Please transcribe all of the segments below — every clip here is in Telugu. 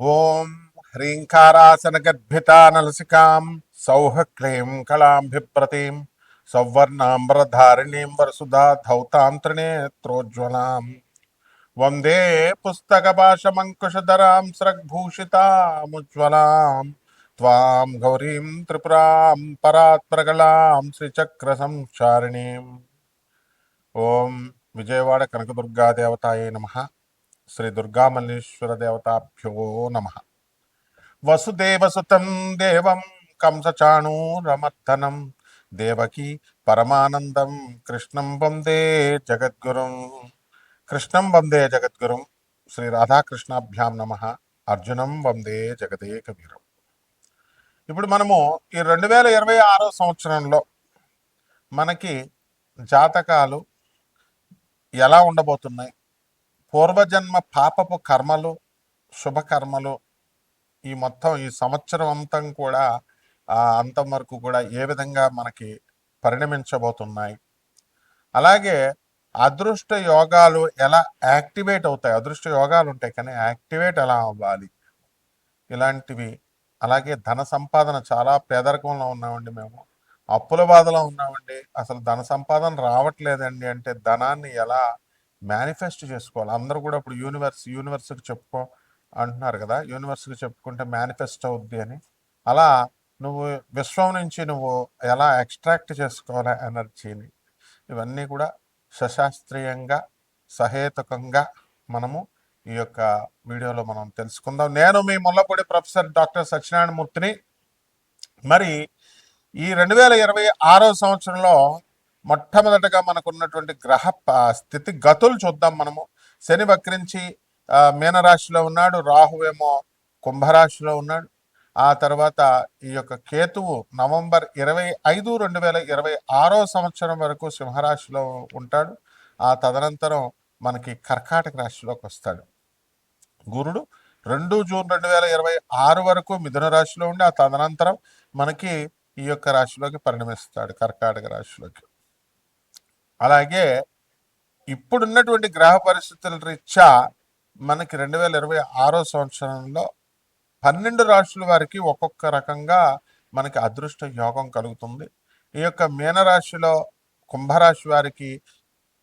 ఓం హ్రీంకారాసనగద్భితానలసికాం సౌహ క్లీం కళాంభిప్రతీం సౌవర్ణాంబరధారిణీం వరసుధా ధౌతాం త్రినేత్రోజ్వలాం వందే పుస్తకపాశమంకుశధరాం స్రగ్భూషితాముజ్వలాం. త్వాం గౌరీం త్రిపురాం పరాత్పరగళాం శ్రీచక్ర సంచారిణీం ఓం విజయవాడ కనకదుర్గాదేవతాయే నమ. శ్రీ దుర్గామల్లేశ్వర దేవతాభ్యో నమ. వసుదేవసుతం దేవం కంసచాణూరమర్దనం. దేవకి పరమానందం కృష్ణం వందే జగద్గురుం. కృష్ణం వందే జగద్గురుం. శ్రీ రాధాకృష్ణాభ్యాం నమ. అర్జునం వందే జగదేక వీరం ఇప్పుడు మనము ఈ రెండు వేల ఇరవై ఆరో సంవత్సరంలో మనకి జాతకాలు ఎలా ఉండబోతున్నాయి? పూర్వజన్మ పాపపు కర్మలు శుభకర్మలు ఈ మొత్తం ఈ సంవత్సరం అంతం కూడా అంతం వరకు కూడా ఏ విధంగా మనకి పరిణమించబోతున్నాయి. అలాగే అదృష్ట యోగాలు ఎలా యాక్టివేట్ అవుతాయి? అదృష్ట యోగాలు ఉంటాయి కానీ యాక్టివేట్ ఎలా అవ్వాలి? ఇలాంటివి. అలాగే ధన సంపాదన చాలా పేదరికంలో ఉన్నామండి మేము. అప్పుల బాధలో ఉన్నామండి. అసలు ధన సంపాదన రావట్లేదండి అంటే ధనాన్ని ఎలా మేనిఫెస్ట్ చేసుకోవాలి. అందరూ కూడా ఇప్పుడు యూనివర్స్ యూనివర్స్కి చెప్పుకో అంటున్నారు కదా యూనివర్స్కి చెప్పుకుంటే మేనిఫెస్ట్ అవుద్ది అని. అలా నువ్వు విశ్వం నుంచి నువ్వు ఎలా ఎక్స్ట్రాక్ట్ చేసుకోవాలి ఎనర్జీని ఇవన్నీ కూడా సశాస్త్రీయంగా సహేతుకంగా మనము ఈ యొక్క వీడియోలో మనం తెలుసుకుందాం. నేను మీ ముల్లపూడి ప్రొఫెసర్ డాక్టర్ సత్యనారాయణ మూర్తిని. మరి ఈ రెండు వేల ఇరవై ఆరో సంవత్సరంలో మొట్టమొదటగా మనకున్నటువంటి గ్రహ స్థితి గతులు చూద్దాం మనము. శని వక్రించి మీనరాశిలో ఉన్నాడు. రాహువేమో కుంభరాశిలో ఉన్నాడు. ఆ తర్వాత ఈ యొక్క కేతువు నవంబర్ ఇరవై ఐదు రెండు వేల ఇరవై ఆరో సంవత్సరం వరకు సింహరాశిలో ఉంటాడు. ఆ తదనంతరం మనకి కర్కాటక రాశిలోకి వస్తాడు. గురుడు రెండు జూన్ రెండు వేల ఇరవై ఆరు వరకు మిథున రాశిలో ఉండి ఆ తదనంతరం మనకి ఈ యొక్క రాశిలోకి పరిణమిస్తాడు కర్కాటక రాశిలోకి. అలాగే ఇప్పుడున్నటువంటి గ్రహ పరిస్థితుల రీత్యా మనకి రెండు వేల ఇరవై ఆరో సంవత్సరంలో పన్నెండు రాశుల వారికి ఒక్కొక్క రకంగా మనకి అదృష్ట యోగం కలుగుతుంది. ఈ యొక్క మీనరాశిలో కుంభరాశి వారికి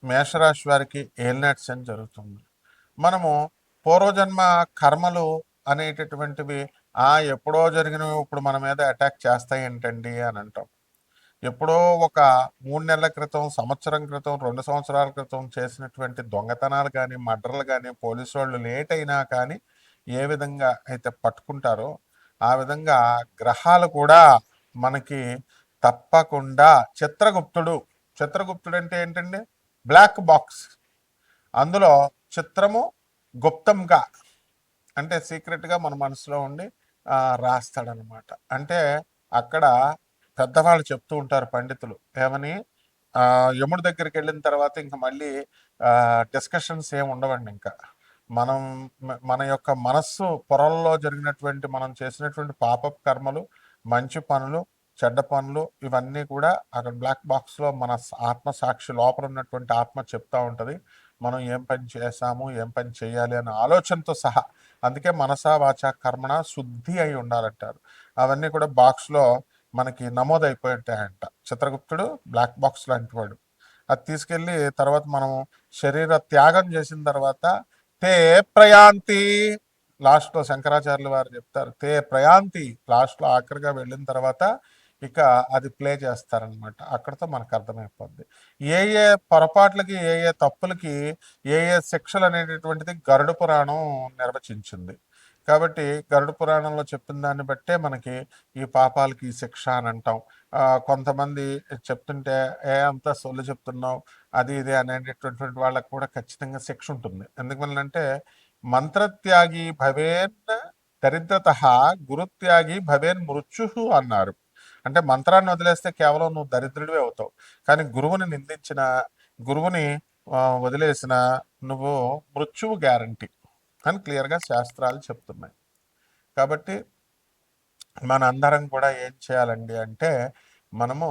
మేషరాశి వారికి ఏలినాట్స్ అని జరుగుతుంది. మనము పూర్వజన్మ కర్మలు అనేటటువంటివి ఆ ఎప్పుడో జరిగినవి ఇప్పుడు మన మీద అటాక్ చేస్తాయి ఏంటండి అని అంటాం. ఎప్పుడో ఒక మూడు నెలల క్రితం సంవత్సరం క్రితం రెండు సంవత్సరాల క్రితం చేసినటువంటి దొంగతనాలు కానీ మర్డర్లు కానీ పోలీసు వాళ్ళు లేట్ అయినా కానీ ఏ విధంగా అయితే పట్టుకుంటారో ఆ విధంగా గ్రహాలు కూడా మనకి తప్పకుండా చిత్రగుప్తుడు చిత్రగుప్తుడు అంటే ఏంటండి? Black box. అందులో చిత్రము గుప్తంగా అంటే సీక్రెట్గా మన మనసులో ఉండి రాస్తాడనమాట. అంటే అక్కడ పెద్దవాళ్ళు చెప్తూ ఉంటారు పండితులు. ఏమని? యముడి దగ్గరికి వెళ్ళిన తర్వాత ఇంకా మళ్ళీ డిస్కషన్స్ ఏమి ఉండవండి ఇంకా. మనం మన యొక్క మనస్సు పొరల్లో జరిగినటువంటి మనం చేసినటువంటి పాప కర్మలు మంచి పనులు చెడ్డ పనులు ఇవన్నీ కూడా అక్కడ బ్లాక్ బాక్స్లో మన ఆత్మ సాక్షి లోపల ఉన్నటువంటి ఆత్మ చెప్తా ఉంటుంది. మనం ఏం పని చేసాము ఏం పని చేయాలి అనే ఆలోచనతో సహా. అందుకే మనసా వాచ కర్మణ శుద్ధి అయి ఉండాలంటారు. అవన్నీ కూడా బాక్స్లో మనకి నమోదైపోయి ఉంటాయంట చిత్రగుప్తుడు బ్లాక్ బాక్స్ లాంటి వాడు. అది తీసుకెళ్ళి తర్వాత మనం శరీర త్యాగం చేసిన తర్వాత తే ప్రయాంతి. లాస్ట్లో శంకరాచార్యులు వారు చెప్తారు తే ప్రయాంతి. లాస్ట్లో ఆఖరిగా వెళ్ళిన తర్వాత ఇక అది ప్లే చేస్తారనమాట అక్కడతో మనకు అర్థమైపోద్ది. ఏ ఏ పొరపాట్లకి ఏ ఏ తప్పులకి ఏ ఏ శిక్షలు అనేటటువంటిది గరుడ పురాణం నిర్వచించింది. కాబట్టి గరుడ పురాణంలో చెప్పిన దాన్ని బట్టే మనకి ఈ పాపాలకి ఈ శిక్ష అని అంటాం. కొంతమంది చెప్తుంటే ఏ అంత సొల్లు చెప్తున్నావు అది ఇది అనేటటువంటి వాళ్ళకి కూడా ఖచ్చితంగా శిక్ష ఉంటుంది. ఎందువల్లంటే మంత్రత్యాగి భవేన్ దరిద్రత గురుత్యాగి భవేన్ మృత్యు అన్నారు. అంటే మంత్రాన్ని వదిలేస్తే కేవలం నువ్వు దరిద్రుడివే అవుతావు. కానీ గురువుని నిందించిన గురువుని వదిలేసిన నువ్వు మృత్యువు గ్యారంటీ. అని క్లియర్గా శాస్త్రాలు చెప్తున్నాయి. కాబట్టి మన అందరం కూడా ఏం చేయాలండి అంటే మనము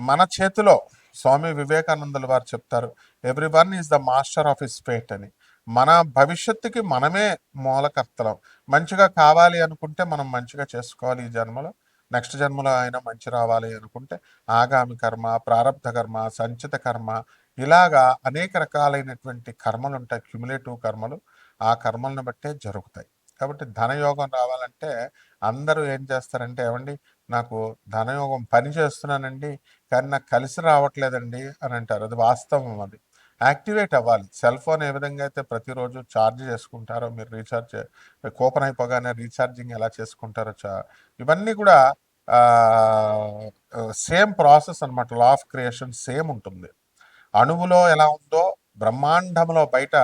మన చేతిలో స్వామి వివేకానందులు వారు చెప్తారు every one is the master of his fate అని. మన భవిష్యత్తుకి మనమే మూలకర్తలం. మంచిగా కావాలి అనుకుంటే మనం మంచిగా చేసుకోవాలి ఈ జన్మలో. నెక్స్ట్ జన్మలో ఆయన మంచి రావాలి అనుకుంటే ఆగామి కర్మ ప్రారంధ కర్మ సంచిత కర్మ ఇలాగా అనేక రకాలైనటువంటి కర్మలు ఉంటాయి క్యుములేటివ్ కర్మలు. ఆ కర్మలను బట్టే జరుగుతాయి. కాబట్టి ధనయోగం రావాలంటే అందరూ ఏం చేస్తారంటే ఏమండి నాకు ధనయోగం పని చేస్తున్నానండి కానీ నాకు కలిసి రావట్లేదండి అని అంటారు. అది వాస్తవం అది. యాక్టివేట్ అవ్వాలి. సెల్ ఫోన్ ఏ విధంగా అయితే ప్రతిరోజు ఛార్జ్ చేసుకుంటారో మీరు రీఛార్జ్ కూపన్ అయిపోగానే రీఛార్జింగ్ ఎలా చేసుకుంటారో చా ఇవన్నీ కూడా సేమ్ ప్రాసెస్ అనమాట లా ఆఫ్ క్రియేషన్ సేమ్ ఉంటుంది. అణువులో ఎలా ఉందో బ్రహ్మాండంలో బయట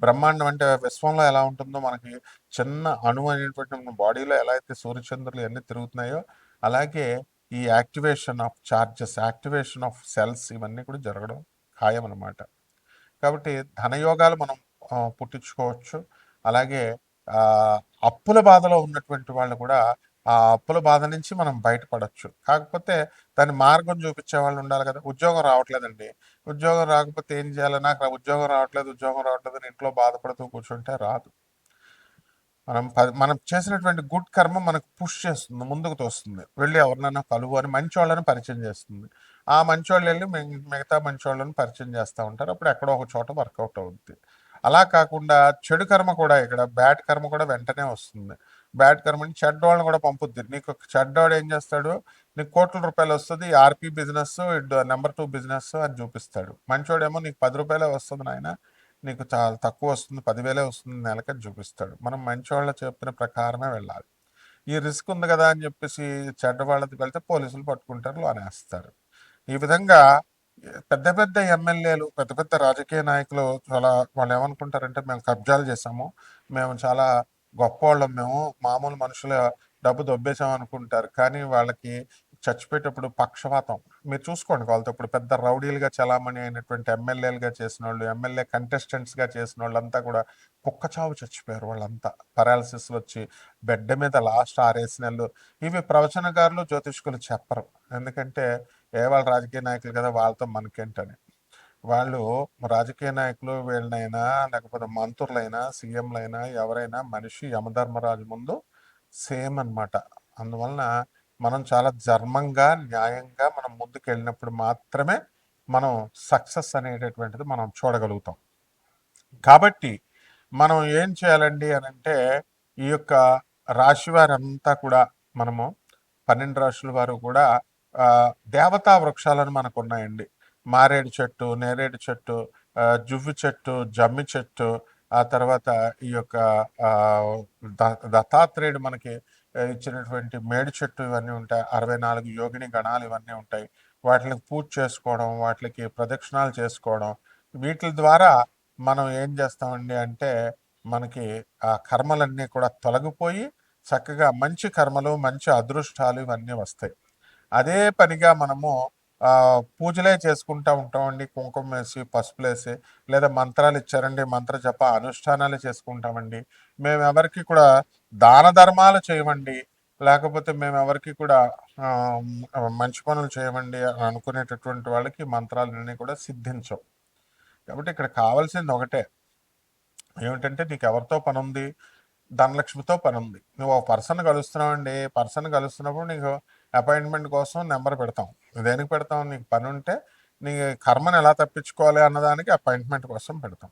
బ్రహ్మాండం అంటే విశ్వంలో ఎలా ఉంటుందో మనకి చిన్న అణువు అనేటువంటి మన బాడీలో ఎలా అయితే సూర్యచంద్రులు ఎన్ని తిరుగుతున్నాయో అలాగే ఈ activation of charges activation of cells ఇవన్నీ కూడా జరగడం ఖాయం అనమాట కాబట్టి ధనయోగాలు మనం పుట్టించుకోవచ్చు. అలాగే అప్పుల బాధలో ఉన్నటువంటి వాళ్ళు కూడా ఆ అప్పుల బాధ నుంచి మనం బయటపడవచ్చు కాకపోతే దాని మార్గం చూపించే వాళ్ళు ఉండాలి కదా. ఉద్యోగం రావట్లేదండి. ఉద్యోగం రాకపోతే ఏం చేయాలి? నాకు ఉద్యోగం రావట్లేదు ఉద్యోగం రావట్లేదు అని ఇంట్లో బాధపడుతూ కూర్చుంటే రాదు. మనం మనం చేసినటువంటి గుడ్ కర్మ మనకు పుష్ చేస్తుంది ముందుకు తోస్తుంది. వెళ్ళి ఎవరినైనా కలువు అని మంచి వాళ్ళని పరిచయం చేస్తుంది. ఆ మంచి వాళ్ళు వెళ్ళి మిగతా మంచి వాళ్ళని పరిచయం చేస్తూ ఉంటారు. అప్పుడు ఎక్కడో ఒక చోట వర్కౌట్ అవుతుంది అలా కాకుండా చెడు కర్మ కూడా ఇక్కడ బ్యాడ్ కర్మ కూడా వెంటనే వస్తుంది. బ్యాడ్ కర్మ చెడ్డోళ్ళని కూడా పంపుద్ది. నీకు చెడ్డోడు ఏం చేస్తాడు? నీకు కోట్ల రూపాయలు వస్తుంది RP business number two business అని చూపిస్తాడు. మంచోడేమో నీకు పది రూపాయలే వస్తుంది నాయన నీకు చాలా తక్కువ వస్తుంది పదివేలే వస్తుంది నెలకని చూపిస్తాడు. మనం మంచివాళ్ళ చెప్పిన ప్రకారమే వెళ్ళాలి. ఈ రిస్క్ ఉంది కదా అని చెప్పేసి చెడ్డ వాళ్ళది వెళ్తే పోలీసులు పట్టుకుంటారు లోనేస్తారు. ఈ విధంగా పెద్ద పెద్ద ఎమ్మెల్యేలు పెద్ద పెద్ద రాజకీయ నాయకులు చాలా వాళ్ళు ఏమనుకుంటారంటే మేము కబ్జాలు చేసాము మేము చాలా గొప్పవాళ్ళం మేము మామూలు మనుషుల డబ్బు దొబ్బేసాం అనుకుంటారు. కానీ వాళ్ళకి చచ్చిపోయేటప్పుడు పక్షపాతం. మీరు చూసుకోండి వాళ్ళతో ఇప్పుడు పెద్ద రౌడీలుగా చలామణి అయినటువంటి ఎమ్మెల్యేలుగా చేసిన వాళ్ళు ఎమ్మెల్యే కంటెస్టెంట్స్గా చేసిన వాళ్ళంతా కూడా కుక్కచావు చచ్చిపోయారు వాళ్ళంతా. పరాలసిస్ వచ్చి బెడ్ మీద లాస్ట్ ఆరేసి నెలలు. ఇవి ప్రవచనకారులు జ్యోతిష్కులు చెప్పరు. ఎందుకంటే ఏ వాళ్ళ రాజకీయ నాయకులు కదా వాళ్ళతో మనకేంటని. వాళ్ళు రాజకీయ నాయకులు వీళ్ళనైనా లేకపోతే మంత్రులైనా సీఎంలైనా ఎవరైనా మనిషి యమధర్మరాజు ముందు సేమ్ అనమాట అందువలన మనం చాలా ధర్మంగా న్యాయంగా మనం ముందుకు వెళ్ళినప్పుడు మాత్రమే మనం సక్సెస్ అనేటటువంటిది మనం చూడగలుగుతాం. కాబట్టి మనం ఏం చేయాలండి అని అంటే ఈ యొక్క రాశి వారంతా కూడా మనము పన్నెండు రాశుల వారు కూడా దేవతా వృక్షాలను మనకు ఉన్నాయండి మారేడు చెట్టు నేరేడు చెట్టు జువ్వి చెట్టు జమ్మి చెట్టు ఆ తర్వాత ఈ యొక్క దత్తాత్రేయుడు మనకి ఇచ్చినటువంటి మేడి చెట్టు ఇవన్నీ ఉంటాయి. అరవై నాలుగు యోగిని గణాలు ఇవన్నీ ఉంటాయి. వాటికి పూజ చేసుకోవడం వాటికి ప్రదక్షిణాలు చేసుకోవడం వీటి ద్వారా మనం ఏం చేస్తామండి అంటే మనకి ఆ కర్మలన్నీ కూడా తొలగిపోయి చక్కగా మంచి కర్మలు మంచి అదృష్టాలు ఇవన్నీ వస్తాయి. అదే పనిగా మనము పూజలే చేసుకుంటూ ఉంటామండి. కుంకుమ వేసి పసుపులు వేసి లేదా మంత్రాలు ఇచ్చారండి. మంత్ర జప అనుష్ఠానాలు చేసుకుంటామండి. మేము ఎవరికి కూడా దాన ధర్మాలు చేయమండి. లేకపోతే మేము ఎవరికి కూడా మంచి పనులు చేయమండి అని అనుకునేటటువంటి వాళ్ళకి మంత్రాలన్నీ కూడా సిద్ధించవు కాబట్టి ఇక్కడ కావాల్సింది ఒకటే. ఏమిటంటే నీకు ఎవరితో పని ఉంది ధనలక్ష్మితో పని ఉంది నువ్వు ఒక పర్సన్ కలుస్తున్నావు అండి పర్సన్ కలుస్తున్నప్పుడు నీకు అపాయింట్మెంట్ కోసం నెంబర్ పెడతాం. దేనికి పెడతాం నీకు పని ఉంటే నీ కర్మను ఎలా తప్పించుకోవాలి అన్నదానికి అపాయింట్మెంట్ కోసం పెడతాం.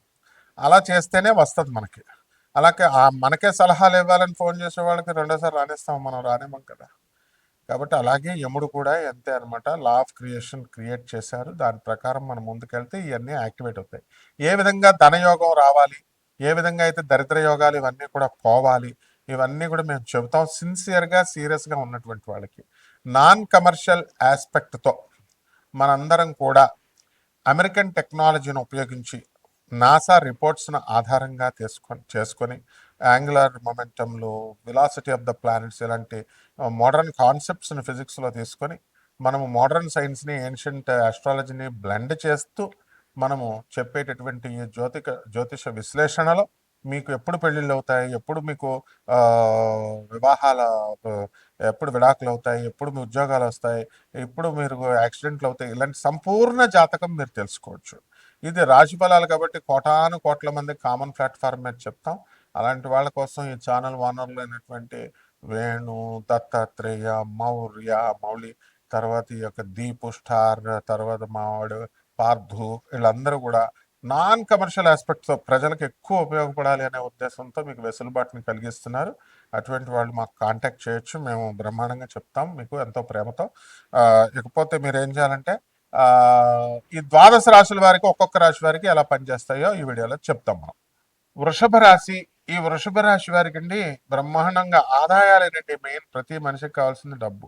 అలా చేస్తేనే వస్తుంది మనకి. అలాగే మనకే సలహాలు ఇవ్వాలని ఫోన్ చేసే వాళ్ళకి రెండోసారి రాణిస్తాం మనం రానేమం కదా. కాబట్టి అలాగే యముడు కూడా అంతే అనమాట లా ఆఫ్ క్రియేషన్ క్రియేట్ చేశారు. దాని ప్రకారం మనం ముందుకెళ్తే ఇవన్నీ యాక్టివేట్ అవుతాయి. ఏ విధంగా ధనయోగం రావాలి? ఏ విధంగా అయితే దరిద్ర యోగాలు ఇవన్నీ కూడా పోవాలి? ఇవన్నీ కూడా మేము చెబుతాం. సిన్సియర్గా సీరియస్గా ఉన్నటువంటి వాళ్ళకి. నాన్ కమర్షియల్ ఆస్పెక్ట్తో మనందరం కూడా అమెరికన్ టెక్నాలజీని ఉపయోగించి నాసా రిపోర్ట్స్ను ఆధారంగా తీసుకొని చేసుకొని యాంగులర్ మొమెంటంలు విలాసిటీ ఆఫ్ ద ప్లానెట్స్ ఇలాంటి మోడర్న్ కాన్సెప్ట్స్ని ఫిజిక్స్లో తీసుకొని మనము మోడర్న్ సైన్స్ని ఏన్షియంట్ ఆస్ట్రాలజీని బ్లెండ్ చేస్తూ మనము చెప్పేటటువంటి జ్యోతిక జ్యోతిష విశ్లేషణలో మీకు ఎప్పుడు పెళ్ళిళ్ళు అవుతాయి ఎప్పుడు మీకు వివాహాల ఎప్పుడు విడాకులు అవుతాయి ఎప్పుడు మీ ఉద్యోగాలు వస్తాయి ఎప్పుడు మీరు యాక్సిడెంట్లు అవుతాయి ఇలాంటి సంపూర్ణ జాతకం మీరు తెలుసుకోవచ్చు. ఇది రాశి ఫలాలు కాబట్టి కోటాను కోట్ల మంది కామన్ ప్లాట్ఫామ్ మీద చెప్తాం. అలాంటి వాళ్ళ కోసం ఈ ఛానల్ ఓనర్లు అయినటువంటి వేణు దత్తాత్రేయ మౌర్య మౌళి తర్వాత ఈ యొక్క దీపు స్టార్ తర్వాత మావాడు పార్థు వీళ్ళందరూ కూడా నాన్ కమర్షియల్ ఆస్పెక్ట్స్ ప్రజలకు ఎక్కువ ఉపయోగపడాలి అనే ఉద్దేశంతో మీకు వెసులుబాటుని కలిగిస్తున్నారు. అటువంటి వాళ్ళు మాకు కాంటాక్ట్ చేయొచ్చు. మేము బ్రహ్మాండంగా చెప్తాం మీకు ఎంతో ప్రేమతో. ఇకపోతే మీరు ఏం చేయాలంటే ఈ ద్వాదశ రాశుల వారికి ఒక్కొక్క రాశి వారికి ఎలా పనిచేస్తాయో ఈ వీడియోలో చెప్తాం మనం. వృషభ రాశి ఈ వృషభ రాశి వారికి అండి బ్రహ్మాండంగా ఆదాయాలు మెయిన్ ప్రతి మనిషికి కావాల్సింది డబ్బు.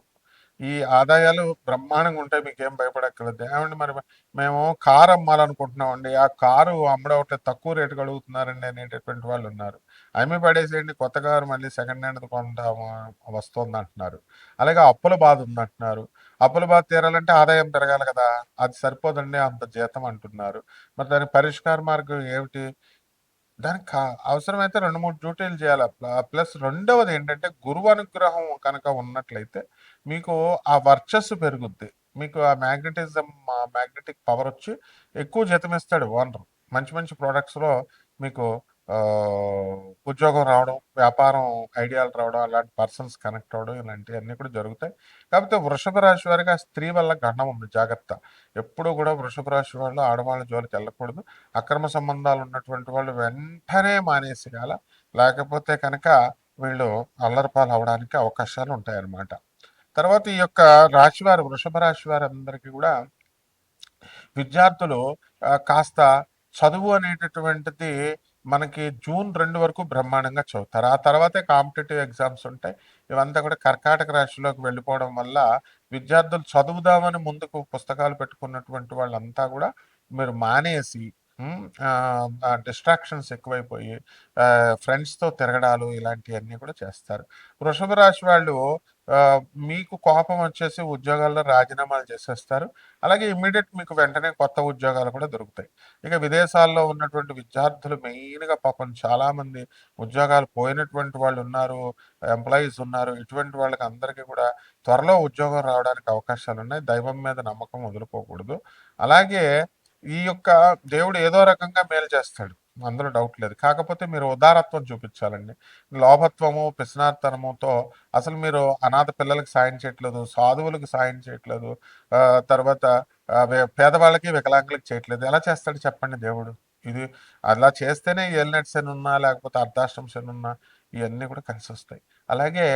ఈ ఆదాయాలు బ్రహ్మాండంగా ఉంటాయి మీకు ఏం భయపడక్కర్లేదు. ఏమండి మరి మేము కారు అమ్మాలనుకుంటున్నామండి. ఆ కారు అమ్మడం తక్కువ రేటుకి అడుగుతున్నారండి అనేటటువంటి వాళ్ళు ఉన్నారు. అమ్మి పడేసేయండి కొత్త కారు మళ్ళీ సెకండ్ హ్యాండ్ కొంటాము వస్తుంది అంటున్నారు. అలాగే అప్పుల బాధ ఉంది అంటున్నారు అప్పుల బాధ తీరాలంటే ఆదాయం పెరగాలి కదా అది సరిపోదండి అంత జీతం అంటున్నారు. మరి దానికి పరిష్కార మార్గం ఏమిటి? దానికి కా- అవసరమైతే రెండు మూడు డ్యూటీలు చేయాలి. ప్లస్ రెండవది ఏంటంటే గురువు అనుగ్రహం కనుక ఉన్నట్లయితే మీకు ఆ వర్చస్సు పెరుగుద్ది. మీకు ఆ మ్యాగ్నెటిజం మ్యాగ్నెటిక్ పవర్ వచ్చి ఎక్కువ జతమిస్తాడు ఓనర్. మంచి మంచి ప్రోడక్ట్స్లో మీకు ఉద్యోగం రావడం వ్యాపారం ఐడియాలు రావడం అలాంటి పర్సన్స్ కనెక్ట్ అవ్వడం ఇలాంటివన్నీ కూడా జరుగుతాయి. కాకపోతే వృషభ రాశి వారికి ఆ స్త్రీ వల్ల గండం ఉంది జాగ్రత్త. ఎప్పుడూ కూడా వృషభ రాశి వాళ్ళు ఆడవాళ్ళ జోలికి వెళ్ళకూడదు. అక్రమ సంబంధాలు ఉన్నటువంటి వాళ్ళు వెంటనే మానేసేయాల. లేకపోతే కనుక వీళ్ళు అల్లరిపాలు అవడానికి అవకాశాలు ఉంటాయన్నమాట. తర్వాత ఈ యొక్క రాశివారు వృషభ రాశి వారందరికీ కూడా విద్యార్థులు కాస్త చదువు అనేటటువంటిది మనకి జూన్ రెండు వరకు బ్రహ్మాండంగా చదువుతారు. ఆ తర్వాతే కాంపిటేటివ్ ఎగ్జామ్స్ ఉంటాయి. ఇవంతా కూడా కర్కాటక రాశిలోకి వెళ్ళిపోవడం వల్ల విద్యార్థులు చదువుదామని ముందుకు పుస్తకాలు పెట్టుకున్నటువంటి వాళ్ళంతా కూడా మీరు మానేసి Hmm. డిస్ట్రాక్షన్స్ ఎక్కువైపోయి ఫ్రెండ్స్తో తిరగడాలు ఇలాంటివన్నీ కూడా చేస్తారు. వృషభ రాశి వాళ్ళు మీకు కోపం వచ్చేసి ఉద్యోగాల్లో రాజీనామాలు చేసేస్తారు. అలాగే ఇమ్మీడియట్ మీకు వెంటనే కొత్త ఉద్యోగాలు కూడా దొరుకుతాయి. ఇక విదేశాల్లో ఉన్నటువంటి విద్యార్థులు మెయిన్గా పాపం చాలామంది ఉద్యోగాలు పోయినటువంటి వాళ్ళు ఉన్నారు ఎంప్లాయీస్ ఉన్నారు. ఇటువంటి వాళ్ళకి అందరికీ కూడా త్వరలో ఉద్యోగం రావడానికి అవకాశాలు ఉన్నాయి దైవం మీద నమ్మకం వదులుకోకూడదు. అలాగే ఈ యొక్క దేవుడు ఏదో రకంగా మేలు చేస్తాడు. అందులో డౌట్ లేదు. కాకపోతే మీరు ఉదారత్వం చూపించాలండి. లోభత్వము పిసినార్తనముతో అసలు మీరు అనాథ పిల్లలకు సాయం చేయట్లేదు సాధువులకు సాయం చేయట్లేదు తర్వాత పేదవాళ్ళకి వికలాంగులకి చేయట్లేదు. ఎలా చేస్తాడు చెప్పండి దేవుడు? ఇది అలా చేస్తేనే ఎల్నెట్ శని ఉన్నా లేకపోతే అర్ధాష్టం శని ఉన్నా ఇవన్నీ కూడా కలిసి వస్తాయి. అలాగే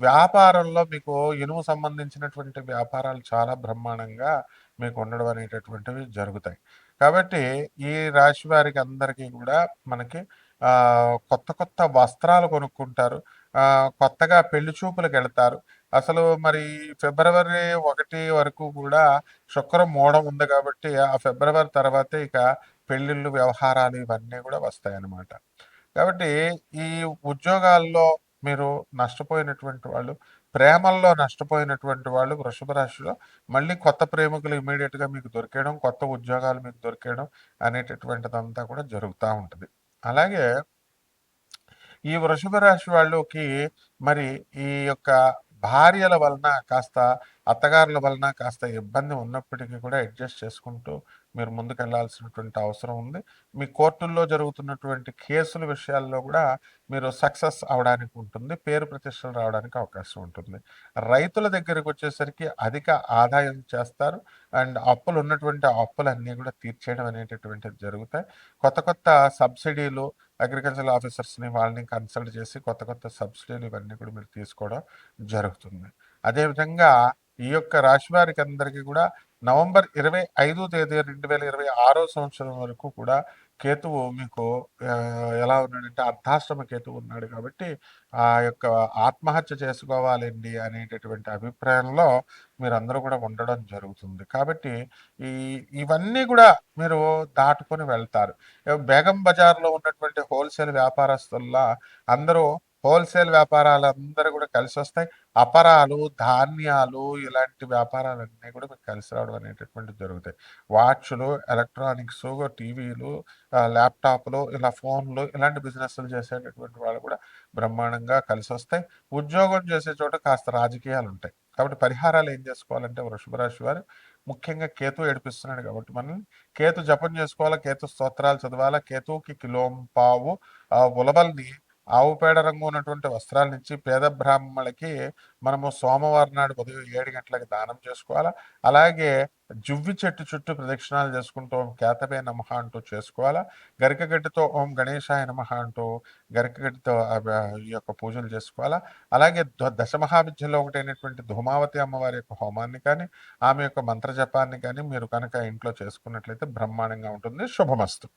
వ్యాపారంలో మీకు ఇనుము సంబంధించినటువంటి వ్యాపారాలు చాలా బ్రహ్మాండంగా మీకు ఉండడం అనేటటువంటివి జరుగుతాయి. కాబట్టి ఈ రాశి వారికి అందరికీ కూడా మనకి ఆ, కొత్త కొత్త వస్త్రాలు కొనుక్కుంటారు. ఆ, కొత్తగా పెళ్ళి చూపులకు వెళ్తారు. అసలు మరి ఫిబ్రవరి ఒకటి వరకు కూడా శుక్రం మూడం ఉంది కాబట్టి ఆ ఫిబ్రవరి తర్వాతే ఇక పెళ్ళిళ్ళు వ్యవహారాలు ఇవన్నీ కూడా వస్తాయి అన్నమాట కాబట్టి ఈ ఉద్యోగాల్లో మీరు నష్టపోయినటువంటి వాళ్ళు ప్రేమల్లో నష్టపోయినటువంటి వాళ్ళు వృషభ రాశిలో మళ్ళీ కొత్త ప్రేమికులు ఇమీడియట్గా మీకు దొరికేయడం కొత్త ఉద్యోగాలు మీకు దొరికేయడం అనేటటువంటిదంతా కూడా జరుగుతూ ఉంటుంది. అలాగే ఈ వృషభ రాశి వాళ్ళకి మరి ఈ యొక్క భార్యల వలన కాస్త అత్తగారుల వలన కాస్త ఇబ్బంది ఉన్నప్పటికీ కూడా అడ్జస్ట్ చేసుకుంటూ మీరు ముందుకెళ్ళాల్సినటువంటి అవసరం ఉంది. మీ కోర్టుల్లో జరుగుతున్నటువంటి కేసుల విషయాల్లో కూడా మీరు సక్సెస్ అవడానికి ఉంటుంది పేరు ప్రతిష్టలు రావడానికి అవకాశం ఉంటుంది. రైతుల దగ్గరకు వచ్చేసరికి అధిక ఆదాయం చేస్తారు. అండ్ అప్పులు ఉన్నటువంటి అప్పులన్నీ కూడా తీర్చేయడం అనేటటువంటిది జరుగుతాయి. కొత్త కొత్త సబ్సిడీలు అగ్రికల్చర్ ఆఫీసర్స్ని వాళ్ళని కన్సల్ట్ చేసి కొత్త కొత్త సబ్సిడీలు ఇవన్నీ కూడా మీరు తీసుకోవడం జరుగుతుంది. అదేవిధంగా ఈ యొక్క రాశి వారికి అందరికీ కూడా నవంబర్ ఇరవై ఐదు తేదీ రెండు వేల ఇరవై ఆరో సంవత్సరం వరకు కూడా కేతువు మీకు ఎలా ఉన్నాడంటే అర్ధాశ్రమ కేతువు ఉన్నాడు కాబట్టి ఆ యొక్క ఆత్మహత్య చేసుకోవాలండి అనేటటువంటి అభిప్రాయంలో మీరందరూ కూడా ఉండడం జరుగుతుంది. కాబట్టి ఈ ఇవన్నీ కూడా మీరు దాటుకొని వెళ్తారు. బేగం బజార్లో ఉన్నటువంటి హోల్సేల్ వ్యాపారస్తుల్లా అందరూ హోల్సేల్ వ్యాపారాలు అందరూ కూడా కలిసి వస్తాయి. అపరాలు ధాన్యాలు ఇలాంటి వ్యాపారాలన్నీ కూడా మీకు కలిసి రావడం అనేటటువంటివి జరుగుతాయి. వాచ్లు ఎలక్ట్రానిక్స్ టీవీలు ల్యాప్టాప్లు ఇలా ఫోన్లు ఇలాంటి బిజినెస్లు చేసేటటువంటి వాళ్ళు కూడా బ్రహ్మాండంగా కలిసి వస్తాయి. ఉద్యోగం చేసే చోట కాస్త రాజకీయాలు ఉంటాయి. కాబట్టి పరిహారాలు ఏం చేసుకోవాలంటే వృషభ రాశి వారు ముఖ్యంగా కేతు ఏడిపిస్తున్నాడు కాబట్టి మనం కేతు జపం చేసుకోవాలా? కేతు స్తోత్రాలు చదవాలా? కేతుకి కిలోం పావు ఆ ఉలవల్ని ఆవు పేడ రంగు ఉన్నటువంటి వస్త్రాల ఇచ్చి పేద బ్రాహ్మణులకి మనము సోమవారం నాడు ఉదయం ఏడు గంటలకు దానం చేసుకోవాలా? అలాగే జువ్వి చెట్టు చుట్టూ ప్రదక్షిణాలు చేసుకుంటూ ఓం కేతవే నమః అంటూ చేసుకోవాలా? గరికగడ్డితో ఓం గణేశాయ నమః అంటూ గరికగడ్డితో ఈ యొక్క పూజలు చేసుకోవాలా? అలాగే ద- దశమహావిద్యలో ఒకటైనటువంటి ధూమావతి అమ్మవారి యొక్క హోమాన్ని కానీ ఆమె యొక్క మంత్ర జపాన్ని కానీ మీరు కనుక ఇంట్లో చేసుకున్నట్లయితే బ్రహ్మాండంగా ఉంటుంది. శుభమస్తు.